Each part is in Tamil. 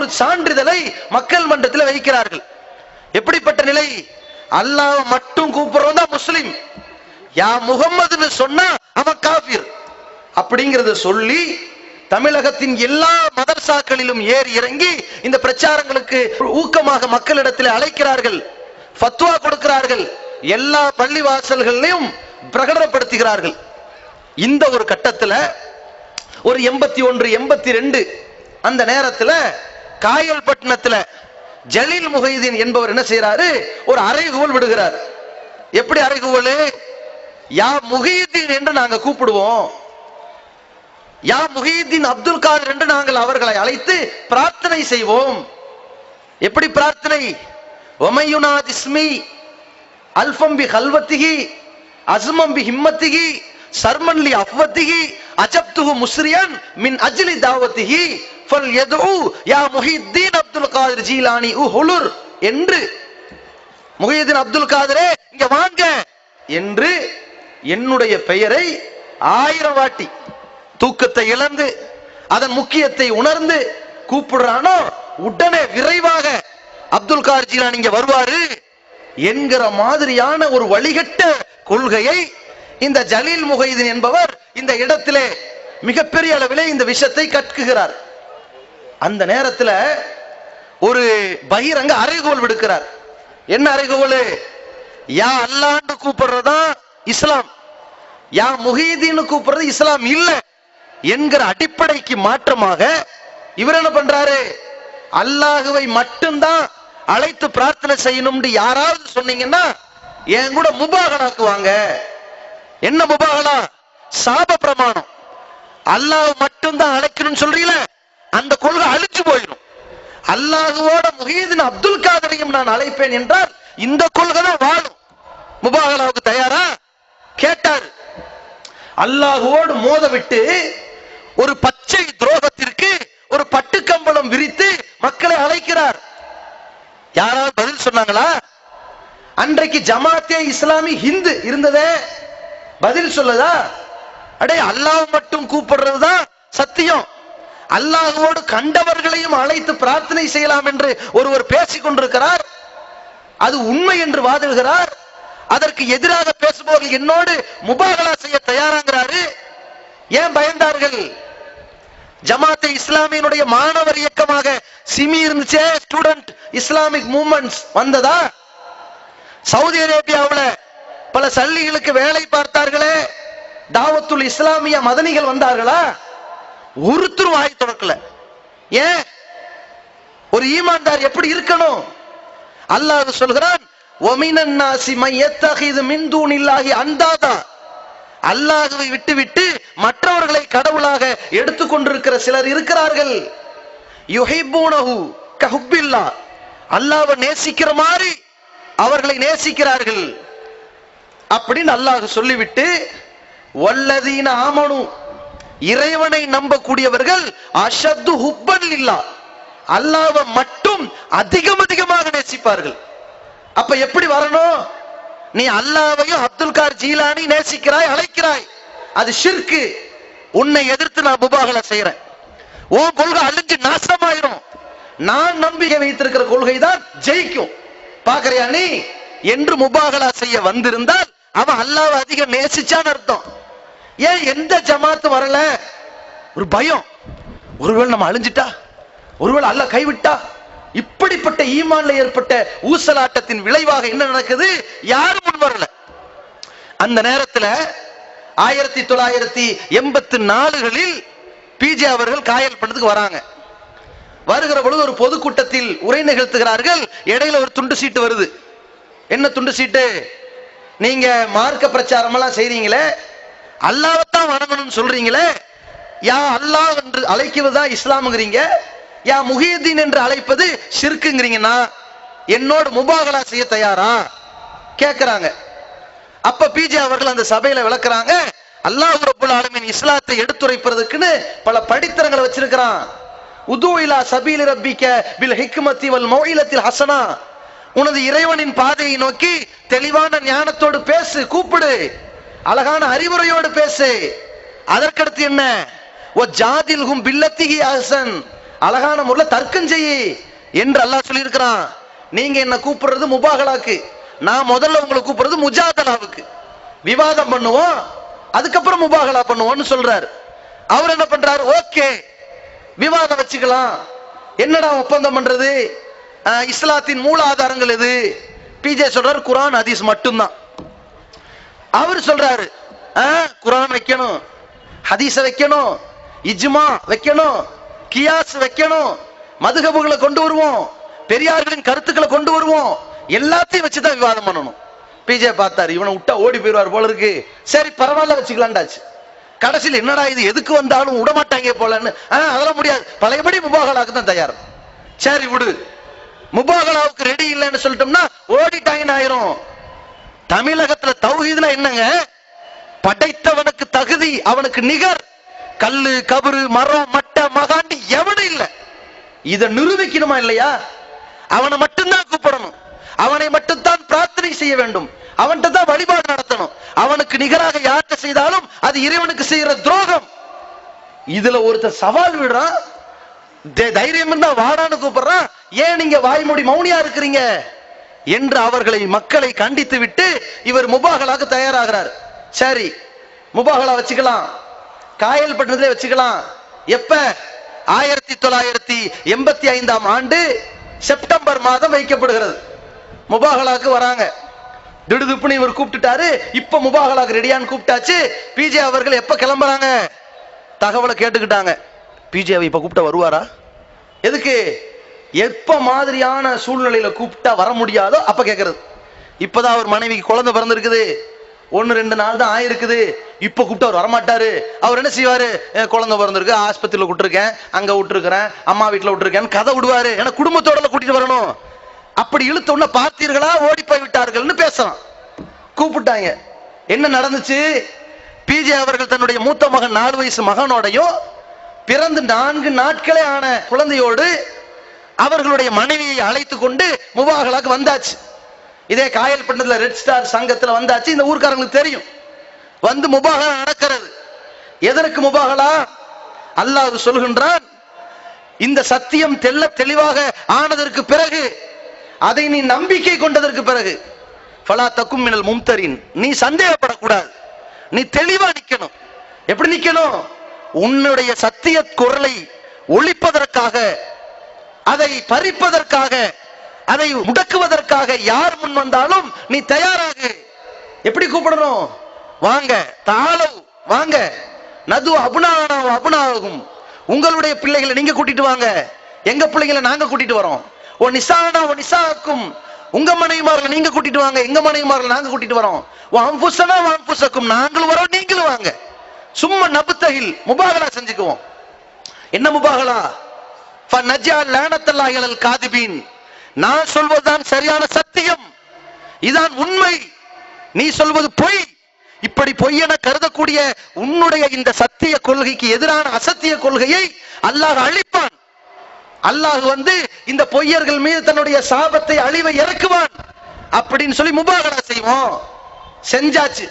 ஒரு சான்றிதழை மக்கள் மன்றத்தில் வைக்கிறார்கள். எப்படிப்பட்ட நிலை? அல்லாஹ் மட்டும் கூப்பிடுறோம் தான் முஸ்லிம். யா முகம்மதுன்னு சொன்னா அவன் காபிர் அப்படிங்கறத சொல்லி தமிழகத்தின் எல்லா மதர்சாக்களிலும் ஏறி இறங்கி இந்த பிரச்சாரங்களுக்கு ஊக்கமாக மக்களிடத்தில் அழைக்கிறார்கள். ஃபத்வா கொடுக்கிறார்கள். எல்லா பள்ளி வாசல்களையும் பிரகடனப்படுத்துகிறார்கள். இந்த ஒரு கட்டத்துல ஒரு எண்பத்தி ஒன்று எண்பத்தி ரெண்டு அந்த நேரத்துல காயல்பட்டினத்துல ஜலீல் முஹீதீன் என்பவர் என்ன செய்யறாரு ஒரு அறைகூல் விடுகிறார். எப்படி அறைகூல் யா முஹீதீன் என்று நாங்க கூப்பிடுவோம். யா முஹீதீன் அப்துல் காதர் என்று நாங்கள் அவர்களை அழைத்து பிரார்த்தனை செய்வோம். எப்படி பிரார்த்தனை? ஒமையுனாத் இஸ்மி அல்பம்பி ஹல்வத்திகி அஸ்மம் ஹிம்மத்திகி சர்மன்லி அஃவத்திகி அஜப்துகு முஸ்ரியான் மின் அஜிலி தாவத்திகி ஃபல் யதுஉ யா முஹித்தீன் அப்துல் காதிர் ஜீலானி உ ஹுலுர் என்று. முஹிதீன் அப்துல் காதிரே இங்க வாங்க என்று என்னுடைய பெயரை ஆயிரம் வாட்டி தூக்கத்தை இழந்து அதன் முக்கியத்தை உணர்ந்து கூப்பிடுறானோ உடனே விரைவாக அப்துல் கார் ஜீலானி இங்க வருவாரு என்கிற மாதிரியான ஒரு வழிகட்ட கொள்கையை இந்த ஜலீல் முகைதீன் என்பவர் இந்த இடத்திலே மிகப்பெரிய அளவிலே இந்த விஷயத்தை கற்குகிறார். அந்த நேரத்துல ஒரு பகிரங்க அறைகோல் விடுக்கிறார். என்ன அறைகோல்? யா அல்லாண்டு கூப்பிடுறதா இஸ்லாம். யா முஹீதீன் கூப்பிடுறது இஸ்லாம் இல்ல என்கிற அடிப்படைக்கு மாற்றமாக இவர் என்ன பண்றாரு? அல்லாஹுவை மட்டும்தான் அழைத்து பிரார்த்தனை செய்யணும்னு யாராவது சொன்னீங்கன்னா என் கூட முபாகலாக்குவாங்க. என்ன முபாகலா? சாப பிரமாணம். அல்லாஹ் மட்டும்தான் அழைக்கணும்னு சொல்றீங்களே? அந்த கொள்கை அழிச்சு போயிடும். அல்லாஹுவோட முஹீதின் அப்துல் காதரையும் நான் அழைப்பேன் என்றால் இந்த கொள்கை தான் வாழும். முபாகலாவுக்கு தயாரா? கேட்டார். அல்லாஹுவோடு மோத விட்டு ஒரு பச்சை துரோகத்திற்கு ஒரு பட்டுக்கம்பளம் விரித்து மக்களை அழைக்கிறார். யாராவது பதில் சொன்னாங்களா? அன்றைக்கு ஜமாத்தே இஸ்லாமி ஹிந்து இருந்ததே. பதில் சொல்லுதா? அடே அல்லாஹ் மட்டும் கூப்பிடுறதுதான் சத்தியம். அல்லாஹுவோடு கண்டவர்களையும் அழைத்து பிரார்த்தனை செய்யலாம் என்று ஒருவர் பேசிக் கொண்டிருக்கிறார். அது உண்மை என்று வாதிடுகிறார். அதற்கு எதிராக பேசுபவர்கள் என்னோடு முபாகலா செய்ய தயாராங்கிறாரு ஏன் பயந்தார்கள்? ஜமாத்தே இஸ்லாமியனுடைய மாணவர் இயக்கமாக சிமி இருந்துச்சே ஸ்டூடெண்ட் இஸ்லாமிக் மூமெண்ட்ஸ் வந்ததா? சவுதி அரேபியாவில் பல சல்லிகளுக்கு வேலை பார்த்தார்களே தாவத்துல் இஸ்லாமிய மதனிகள் வந்தார்களா? ஒருத்தரும் வாய் தொடக்கல ஏன்? ஒரு ஈமான்தார் எப்படி இருக்கணும்? அல்லாஹ் சொல்கிறான் ஒமினன் நாசி மையத்தகிது மின்தூனில்லாகி அந்தாதா. அல்லாஹுவை விட்டு விட்டு மற்றவர்களை கடவுளாக எடுத்துக்கொண்டிருக்கிற சிலர் இருக்கிறார்கள். யுஹிப்பூனஹு கஹுப்பில்லா. அல்லாவை நேசிக்கிற மாதிரி அவர்களை நேசிக்கிறார்கள். அப்படின்னு அல்லாஹ் சொல்லிவிட்டு வல்லதீன ஆமனும் இறைவனை நம்பக்கூடியவர்கள் அஷத்து ஹுப்பன் இல்லா அல்லாவ மட்டும் அதிகம் அதிகமாக நேசிப்பார்கள். அப்ப எப்படி வரணும்? நீ அல்லாவையும் அப்துல் கார் ஜீலானி நேசிக்கிறாய் அழைக்கிறாய். அது ஷிர்கு உன்னை எதிர்த்து நான் முபாகலா செய்யறேன் ஓ கொள்கை அழிஞ்சு நாசமாயிரும். நான் நம்பிக்கை வைத்திருக்கிற கொள்கை தான் ஜெயிக்கும். பாக்குறியா நீ? என்று முபாகலா செய்ய வந்திருந்தால் அவன் அல்லாவை அதிகம் நேசிச்சான்னு அர்த்தம். ஏன் எந்த ஜமாத்து வரல? ஒரு பயம். ஒருவேளை நம்ம அழிஞ்சிட்டா? ஒருவேளை அல்ல கைவிட்டா? இப்படிப்பட்ட ஈமான்ல ஏற்பட்ட ஊசலாட்டத்தின் விளைவாக என்ன நடக்குது? யாரும் முன் வரல. அந்த நேரத்துல ஆயிரத்தி தொள்ளாயிரத்தி எண்பத்தி நாலுகளில் பிஜே அவர்கள் காயல் பண்ணதுக்கு வராங்க. வருகிற பொழுது ஒரு பொதுக்கூட்டத்தில் உரை நிகழ்த்துகிறார்கள். இடையில ஒரு துண்டு சீட்டு வருது. என்ன துண்டு சீட்டு? நீங்க மார்க்க பிரச்சாரம் எல்லாம் செய்றீங்களே? அல்லாவைத்தான் வணங்கணும்னு சொல்றீங்களே? யா அல்லாஹ் என்று அழைக்கிறதா இஸ்லாமுங்கிறீங்க? யா முஹியதீன் என்று அழைப்பது ஷிர்க்குங்கிறீங்கன்னா என்னோட முபாகலா செய்ய தயாரா? கேட்கிறாங்க அப்ப பிஜே அவர்கள் அந்த சபையில விளக்குறாங்க அல்லாஹ் ரபுல் ஆலமின் இஸ்லாத்தை எடுத்துரைப்பதற்குன்னு பல படித்தரங்களை வச்சிருக்கிறான். உது இலா சபீல் ரப்பிக்க பில் ஹிக்மத்தி வல் மௌயிலத்தில் ஹசனா. உனது இறைவனின் பாதையை நோக்கி தெளிவான ஞானத்தோடு பேசு கூப்பிடு. அழகான அறிவுரையோடு பேசு. அதற்கடுத்து என்ன? ஓ ஜாதில்ஹும் பில்லத்திகி அசன் அழகான முறையில் தர்க்கம் செய்யி என்று அல்லாஹ் சொல்லியிருக்கிறான். நீங்க என்ன கூப்பிடுறது முபாகலாக்கு. நான் முதல்ல உங்களை கூப்பிடுறது முஜாதலாவுக்கு. விவாதம் பண்ணுவோம் அதுக்கப்புறம் முபாகலா பண்ணுவோம்னு சொல்றாரு. அவர் என்ன பண்றாரு? ஓகே விவாதம் வச்சுக்கலாம். என்னடா ஒப்பந்தம் பண்றது? இஸ்லாத்தின் மூல ஆதாரங்கள் எது பிஜே சொல்றாரு குரான் ஹதீஸ் மட்டும்தான். அவர் சொல்றாரு ஆ, குரான் வைக்கணும் ஹதீஸ வைக்கணும் இஜ்மா வைக்கணும் கியாஸ் வைக்கணும் மதுகபுகளை கொண்டு வருவோம் பெரியார்களின் கருத்துக்களை கொண்டு வருவோம் எல்லாத்தையும் வச்சுதான் விவாதம் பண்ணணும். பிஜே பார்த்தாரு இவனை விட்டா ஓடி போயிடுவார் போல இருக்கு. சரி பரவாயில்ல வச்சுக்கலாண்டாச்சு கடைசியில் என்னடா இது எதுக்கு வந்தாலும் விட மாட்டாங்க போலன்னு ஆ, அதெல்லாம் முடியாது. பழையபடி முபாகலாவுக்கு தான் தயார். சரி விடு. முபாகலாவுக்கு ரெடி இல்லைன்னு சொல்லிட்டோம்னா ஓடிட்டாங்கன்னு ஆயிரும். தமிழகத்துல தௌஹீதுல என்னங்க? படைத்தவனுக்கு தகுதி அவனுக்கு நிகர். கல்லு கபரு மரம் மட்டை மகாண்டி எவனும் இல்ல. இத நிரூபிக்கணுமா இல்லையா? அவனை மட்டும்தான் கூப்பிடணும். அவனை மட்டும்தான் பிரார்த்தனை செய்ய வேண்டும். அவன்கிட்ட தான் வழிபாடு நடத்தணும். அவனுக்கு நிகராக யார்கிட்ட செய்தாலும் அது இறைவனுக்கு செய்யற துரோகம். இதுல ஒருத்தர் சவால் விடுறான். தைரியம் இருந்தா வாடான்னு கூப்பிடுறான். ஏன் நீங்க வாய்மொழி மௌனியா இருக்கிறீங்க? என்று அவர்களை மக்களை கண்டித்து விட்டு இவர் முபாகலாக தயாராகிறார். சரி முபாகலா வச்சுக்கலாம். காயல் பட்டணத்திலே வச்சுக்கலாம். எப்ப? ஆயிரத்தி தொள்ளாயிரத்தி எண்பத்தி ஐந்தாம் ஆண்டு செப்டம்பர் மாதம் வைக்கப்படுகிறது. முபாகலாக்கு வராங்க. திடுதுப்புன்னு இவர் கூப்பிட்டுட்டாரு. இப்ப முபாகலாக்கு ரெடியான்னு கூப்பிட்டாச்சு. பிஜே அவர்கள் எப்ப கிளம்புறாங்க? தகவலை கேட்டுக்கிட்டாங்க. பிஜேவை இப்ப கூப்பிட்டா வருவாரா? எதுக்கு? எப்ப மாதிரியான சூழ்நிலையில கூப்பிட்டா வர முடியாதோ அப்ப கேக்குறது. இப்பதான் அவர் மனைவிக்கு குழந்தை பிறந்திருக்குது. ஒன்னு ரெண்டு நாள் தான் ஆயிருக்குது. இப்ப கூப்பிட்டு அவர் வரமாட்டாரு. அவர் என்ன செய்வாரு? குழந்தை பிறந்திருக்கு. ஆஸ்பத்திரியில விட்டுருக்கேன். அங்க விட்டுருக்கிறேன். அம்மா வீட்டுல விட்டுருக்கேன் கதை விடுவாரு. ஏன்னா குடும்பத்தோட கூட்டிட்டு வரணும். அப்படி இழுத்த உடனே பார்த்தீர்களா? ஓடி போய் விட்டார்கள்னு பேசலாம். கூப்பிட்டாங்க. என்ன நடந்துச்சு? பிஜே அவர்கள் தன்னுடைய மூத்த மகன் நாலு வயசு மகனோடையும் பிறந்து நான்கு நாட்களே ஆன குழந்தையோடு அவர்களுடைய மனைவியை அழைத்து கொண்டு முபாகலாக்கு வந்தாச்சு. இதே காயல்பட்டினத்துல ரெட் ஸ்டார் சங்கத்துல வந்தாச்சு. இந்த ஊர்க்காரங்களுக்கு தெரியும். வந்து முபாகலா நடக்கிறது. எதற்கு முபாகலா? அல்லாஹ் சொல்கின்றான் இந்த சத்தியம் தெல்ல தெளிவாக ஆனதற்கு பிறகு அதை நீ நம்பிக்கை கொண்டதற்கு பிறகு பலா தக்கும் மினல் மும்தரின் நீ சந்தேகப்படக்கூடாது. நீ தெளிவா நிக்கணும். எப்படி நிக்கணும்? உன்னுடைய சத்திய குரலை ஒழிப்பதற்காக அதை பறிப்பதற்காக அதை முடக்குவதற்காக யார் முன் வந்தாலும் நீ தயாராகு. எப்படி கூப்பிடணும்? வாங்க தாளவு வாங்க. நது அபுனானா அபுனாகும் உங்களுடைய பிள்ளைகளை நீங்க கூட்டிட்டு வாங்க. எங்க பிள்ளைங்களை நாங்க கூட்டிட்டு வரோம். ஓ நிசானா ஓ நிசாக்கும் உங்க மனைவிமார்களை நீங்க கூட்டிட்டு வாங்க. எங்க மனைவிமார்களை நாங்க கூட்டிட்டு வரோம். ஓ அம்புசனா அம்புசக்கும். நாங்களும் வரோம் நீங்களும் வாங்க. சும்மா நபுத்தகில் முபாகலா செஞ்சுக்குவோம். என்ன முபாகலா? காதிபீன் நான் சொல்வதுதான் சரியான சத்தியம். இதான் உண்மை. நீ சொல்வது பொய். இப்படி பொய்யென கருதக்கூடிய உன்னுடைய இந்த சத்திய கொள்கைக்கு எதிரான அசத்திய கொள்கையை அல்லாஹ் அழிப்பான். அல்லாஹ் வந்து இந்த பொய்யர்கள் மீது தன்னுடைய சாபத்தை அழிவை இறக்குவான். அப்படின்னு சொல்லி முபாகலா செய்வோம். செஞ்சாச்சு.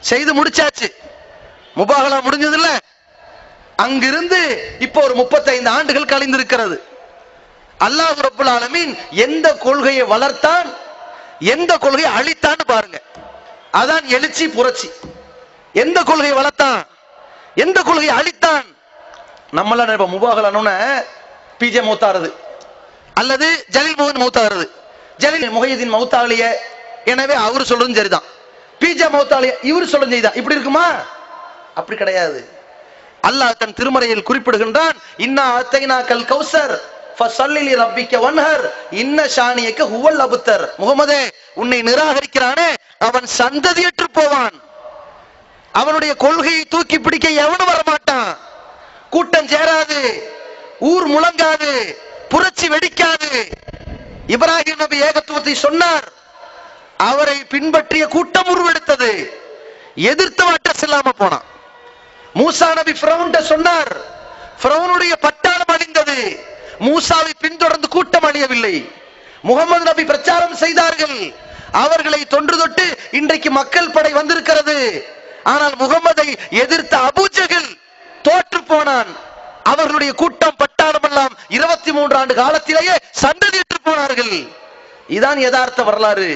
செய்து முடிச்சாச்சு. முபாகலா முடிஞ்சது அங்கிருந்து இப்போ ஒரு முப்பத்தைந்து ஆண்டுகள் கழிந்திருக்கிறது. அல்லாஹ் ரபுல் ஆலமீன் எந்த கொள்கையை வளர்த்தான் எந்த கொள்கையை அழித்தான்னு பாருங்க. அதான் எழுச்சி புரட்சி. எந்த கொள்கையை வளர்த்தான் எந்த கொள்கையை அழித்தான்? நம்மளாம் இப்ப முபாகலானோன்னு பிஜே மௌத்தாருது. அல்லது ஜலீல் மோகன் மௌத்தாருது. ஜலீல் முகையதீன் மௌத்தாலிய எனவே அவர் சொல்றதும் சரிதான். பிஜே மௌத்தாலிய இவர் சொல்றது சரிதான். இப்படி இருக்குமா? அப்படி கிடையாது. அல்லாஹ் தன் திருமறையில் குறிப்பிடுகின்றான் இன்னா அத்தைனாக்கல் கௌசர் வன்ஹர் இன்ன ஷானியக்க ஹுவல் அபுத்தர். முகமதே உன்னை நிராகரிக்கிறானே அவன் சந்ததியற்று போவான். அவனுடைய கொள்கையை தூக்கி பிடிக்க எவனும் வரமாட்டான். கூட்டம் சேராது ஊர் முழங்காது புரட்சி வெடிக்காது. இப்ராஹிம் நபி ஏகத்துவத்தை சொன்னார் அவரை பின்பற்றிய கூட்டம் உருவெடுத்தது. எதிர்த்து அட்ரஸ் இல்லாம போனான். மூசா நபி சொன்னார் பிரவுனுடைய பட்டாளம் அழிந்தது மூசாவை பின்தொடர்ந்து கூட்டம் அழியவில்லை முகமது நபி பிரச்சாரம் செய்தார்கள். அவர்களை தொன்று தொட்டு இன்றைக்கு மக்கள் படை வந்திருக்கிறது. ஆனால் முகமதை எதிர்த்த அபூஜகில் தோற்று போனான். அவர்களுடைய கூட்டம் பட்டாளம் எல்லாம் இருபத்தி மூன்று ஆண்டு காலத்திலேயே சந்ததியிட்டு போனார்கள். இதான் யதார்த்த வரலாறு.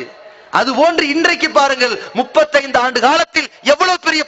அது போன்று இன்றைக்கு பாருங்கள் முப்பத்தைந்து ஆண்டு காலத்தில் எவ்வளவு பெரிய